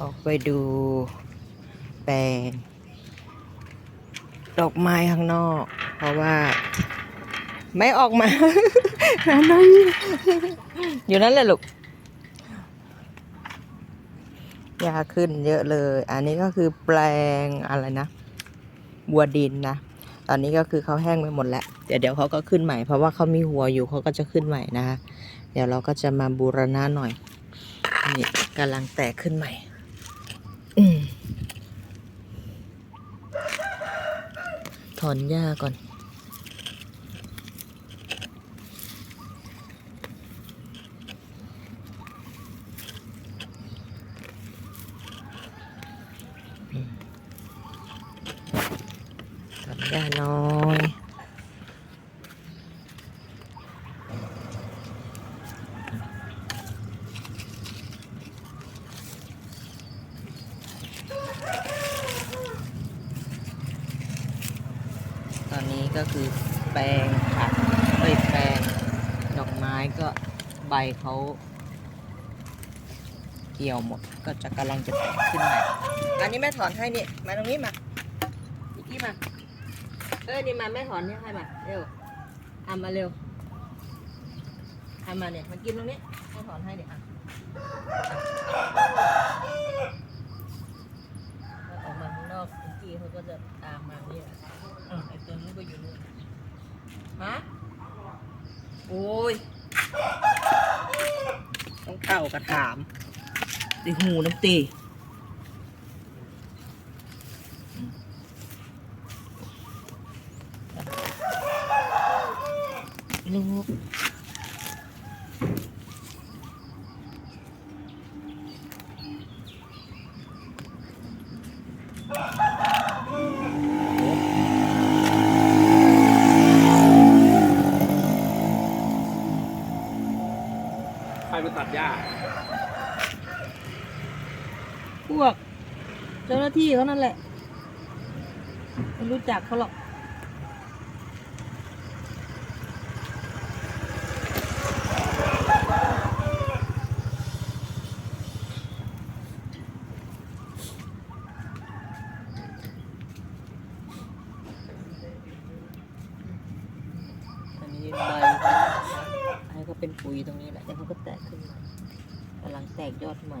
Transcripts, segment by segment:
ออกไปดูแปลงดอกไม้ข้างนอก เพราะว่า ไม่ออกมาหาน้อยอยู่นั่นแหละลูกยาขึ้นเยอะเลย อันนี้ก็คือแปลงอะไรนะ บัวดินนะ ตอนนี้ก็คือเขาแห้งไปหมดแล้ว เดี๋ยวเดี๋ยวเขาก็ขึ้นใหม่ เพราะว่าเขามีหัวอยู่เขาก็จะขึ้นใหม่นะคะ เดี๋ยวเราก็จะมาบูรณะหน่อย นี่กำลังแตกขึ้นใหม่ ถอนหญ้าก่อน ถอนหญ้าน้อย ตอ นนี้ก็คือแปลงผักเอ้ยแปลงดอกไม้ก็ใบเขาเกี่ยวหมดก็จะกำลังจะแตกขึ้นใหม่อันนี้แม่ถอนให้นี่มาตรงนี้มาอีกที่มาเอ้ยนี่มาแม่ถอนนี่ให้มาเร็วทำมาเร็วทำมาเนี่ยมากินตรงนี้แม่ถอนให้เนี่ยอะออกมาข้างนอกเมื่อกี้เขาก็จะตามมาเนี่ย อะไอตัวนู้นก็อยู่นู่นฮะ โอ้ย ต้อง เต่ากระถามตีหูน้ำตีลูก ใครไปตัดหญ้า พวก เจ้าหน้าที่เขานั่นแหละไม่รู้จักเขาหรอกอันนี้ใบอันนี้ก็เป็นปุ๋ยตรงนี้แหละเดี๋ยวเขาก็แตกขึ้นม่กำลังแตกยอดใหม่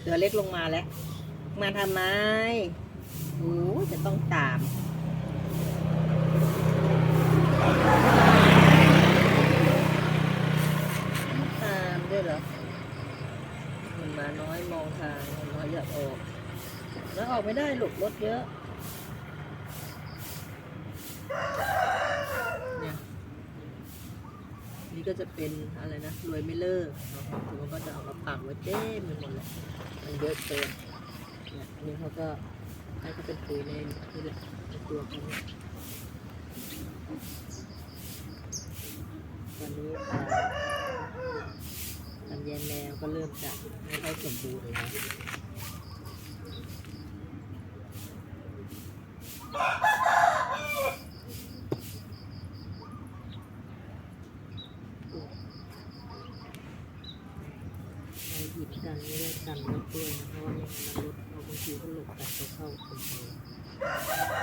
เสือเล็กลงมาแล้ว มาทำไมโอ้จะต้องตาม ตามด้วยเหรอมันมาน้อยมองทางมันน้อยอยากออก แล้วออกไม่ได้หลุกรถเยอะ เนี่ย นี่ ก็จะเป็นอะไรนะรวยไม่เลิกเนาะคือมันก็จะเอามาปักไว้เต็มไปหมดเลยมันเยอะเกินเนี่ยอันนี้เขาก็ให้เขาเป็นปุ๋ยในนี่แหละในตัวเขาเนี่ยตอนนี้อ่าทำแยนแมวก็ก็เริ่มจะไม่ค่อยสมบูรณ์แล้วเราหยิบกันไม่ได้กันรถด้วยนะเพราะว่าเนี่ยมันรถเราบางทีก็หลบกันเขาเข้าคนเดียว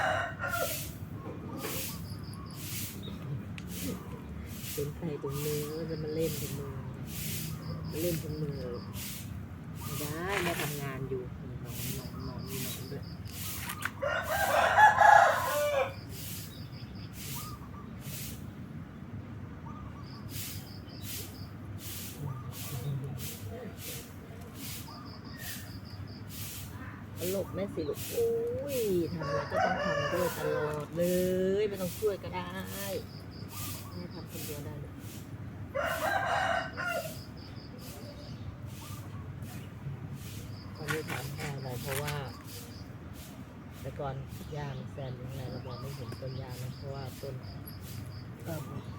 เป็นใครตรงมือก็จะมาเล่นตรงมือมา เล่นตรงมือไม่ได้แม่ทำงานอยู่นอนนอนนอนมีนอนด้วยหลบแม่สิลูกอุ้ยทำอะไรก็ต้องทำด้วยตลอดเลย ไม่ต้องช่วยก็ได้แม่ทำคนเดียวได้เลยตอนนี้ถามพ่ออะไรเพราะว่า แต่ ก่อนยางแซนยังไงเราบอกไม่เห็นต้นยางนะเพราะว่าต้น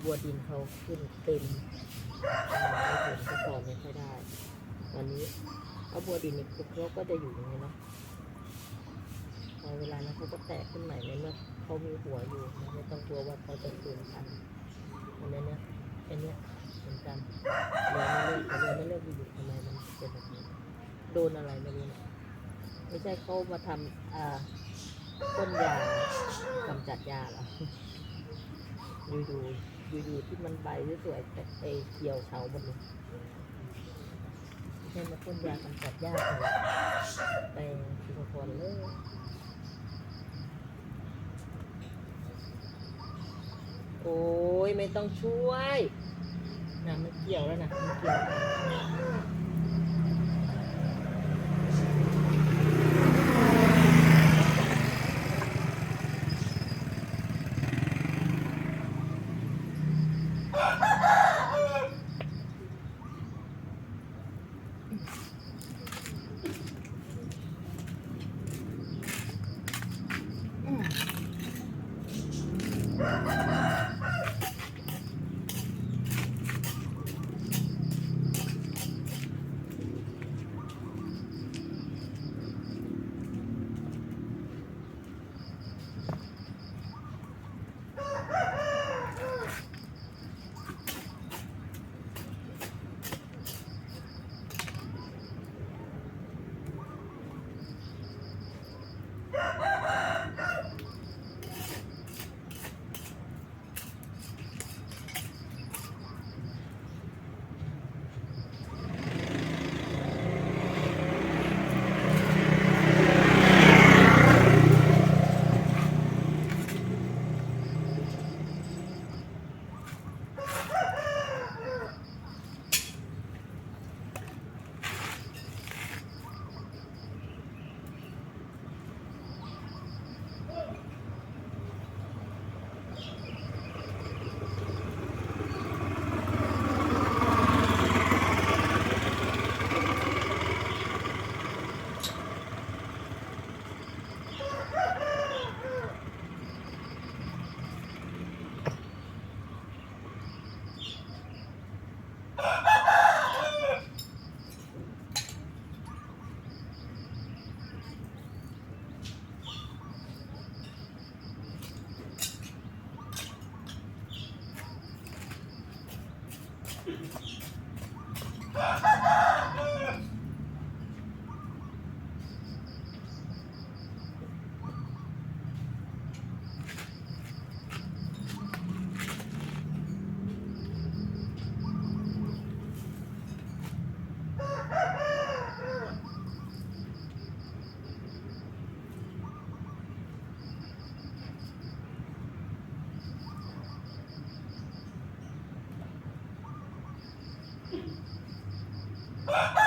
บัวดินเขาขึ้นเต็มไม่เห็นก็พอไม่ค่อยได้ วันนี้เอาบัวดินเนี่ยเขาก็จะอยู่อย่างนี้เนาะพอเวลานั้นเขาก็แตกขึ้นใหม่ในเมื่อเขามีหัวอยู่นะไม่ต้องกลัวว่าเขาจะสูญพันธุ์อันนี้เนี่ยอันเนี้ยเหมือนกันเลยไม่เลิกเลยไม่เลิกอยู่ทำไมมันเป็นแบบนี้โดนอะไรไม่รู้นะไม่ใช่เขามาทำอ่า ต้นยากำจัดยาเหรออยู่ๆอยู่ๆที่มันใบสวยๆแต่ไอเขียวเฉาหมดเลยไม่ใช่มาพ่นยากำจัดยาเลยไปสิงคโปร์เลยโอ้ยไม่ต้องช่วยนะมันเกี่ยวแล้วนะมันเกี่ยว すごい! Ha ha!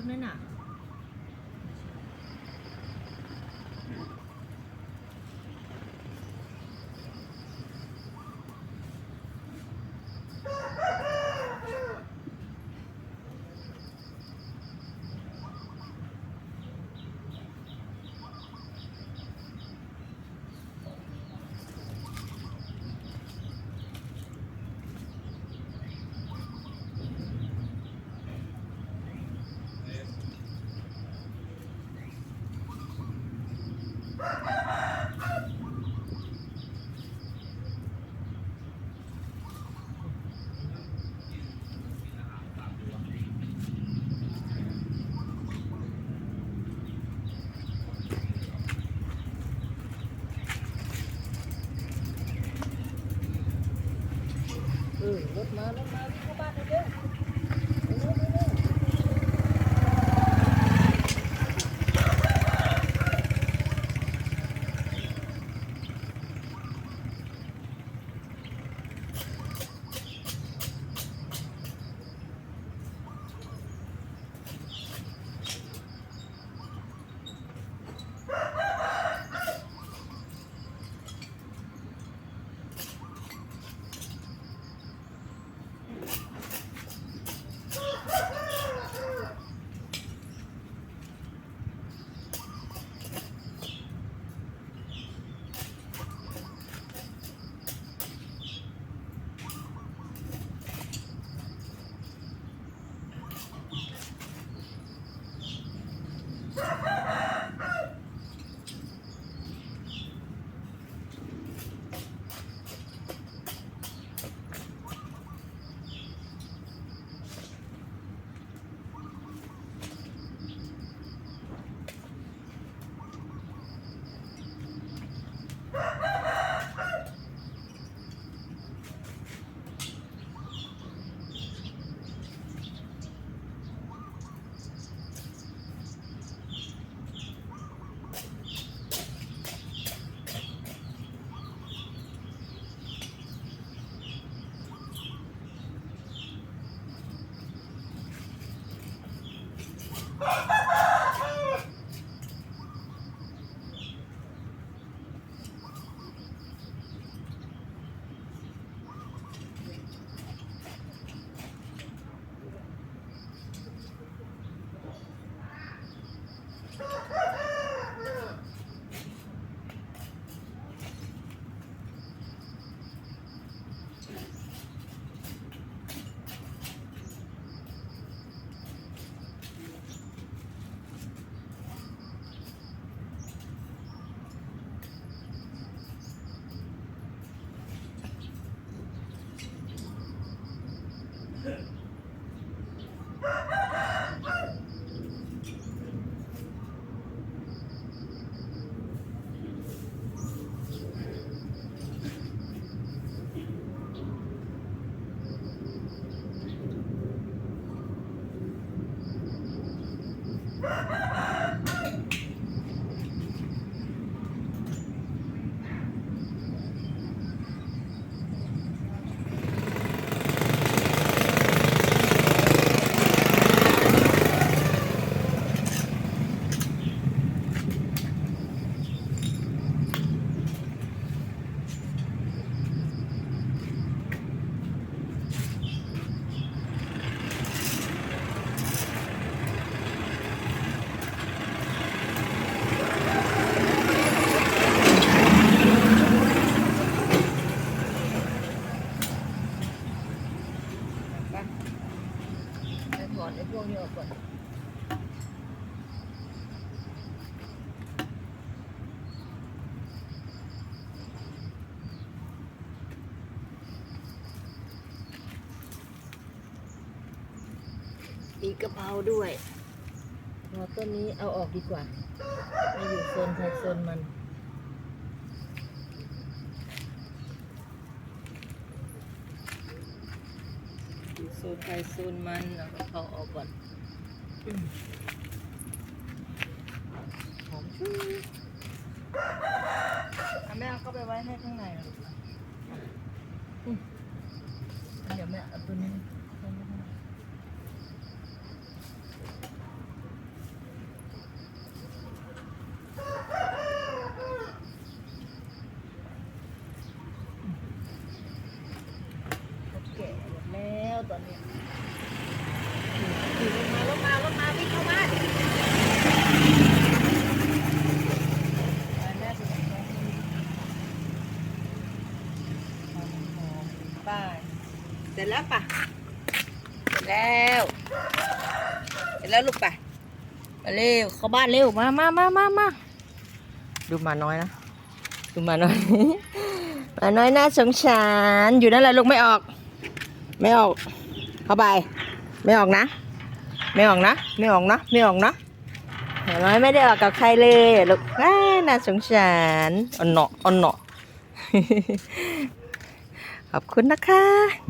แล้วต้นนั้นน่ะ เออ รถมารถมาวิ่งเข้าบ้านเร็ว Ha ha! มีกะเพราด้วยพอต้นนี้เอาออกดีกว่าไม่อยู่โซนใครโซนมันอยู่โซนใครโซนมันเอากะเพราออกก่อนหอมชุยเอแม่เอาเข้าไปไว้ให้ข้างในนะลูกนะอืมเดี๋ยวแม่เอาตัวนี้ ตอนนี้ขี่รถมารถมารถมาวิ่งเข้าบ้านไปแม่ไปไหนแม่ไป เสร็จ แล้วป่ะเสร็จแล้วเสร็จแล้วลูกป่ะมาเร็วเข้าบ้านเร็วมามามามามาดูมาน้อยนะดูมาน้อย มาน้อยน่าสงสารอยู่นั่นแหละลูกไม่ออก ไม่ออก เข้าไป ไม่ออกนะ ไม่ออกนะ ไม่ออกนะ ไม่ออกนะมาน้อยไม่ได้ออกกับใครเลยลูกน่าสงสารอ่อนเนาะอ่อนเนาะขอบคุณนะคะ